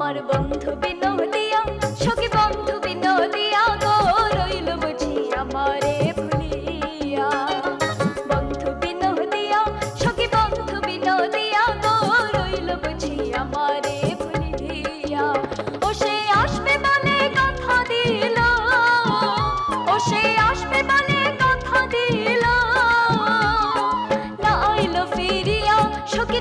আমার বন্ধু বিনোদিয়া, সখী বন্ধু বিনোদিয়া, গো রইল বুঝি আমারে ভুলিয়া। বন্ধু বিনোদিয়া, সখী বন্ধু বিনোদিয়া, গো রইল বুঝি আমারে ভুলিয়া। ও সে আসবে বলে কথা দিল, ও সে আসবে বলে কথা দিল। না আইলো ফিরিয়া, সখী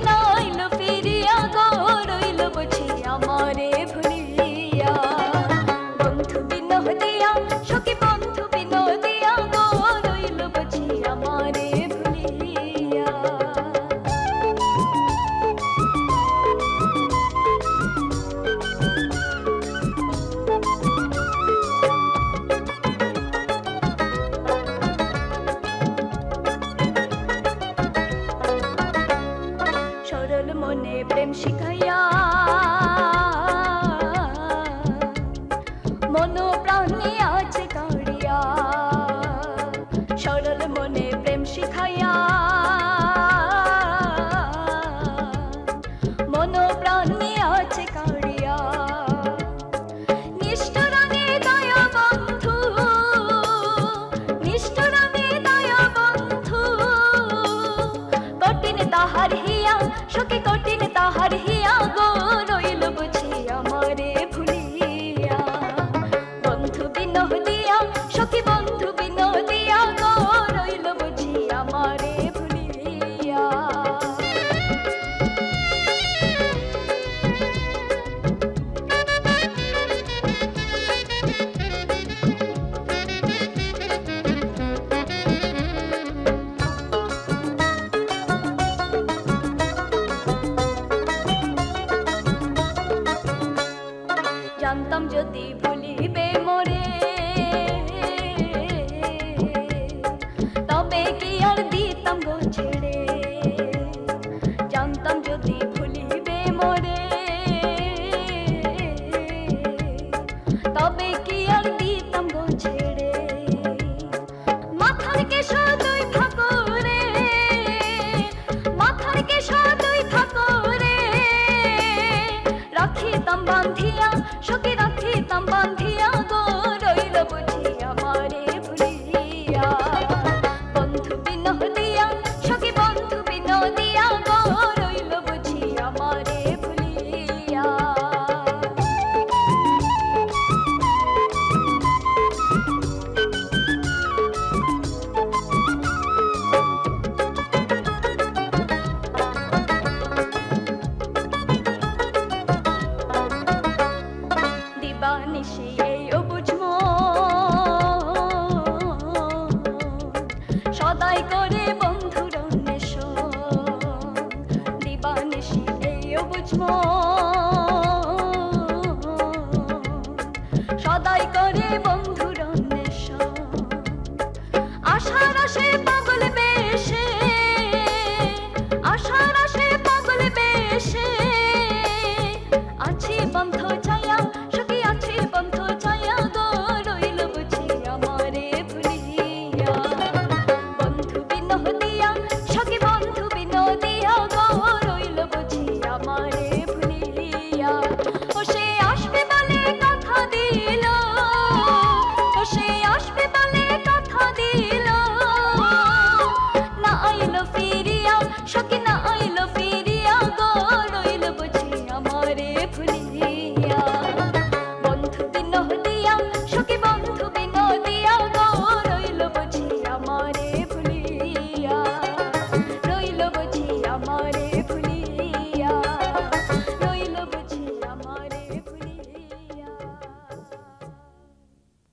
Oh no. আমারে সদাই করে বন্ধুর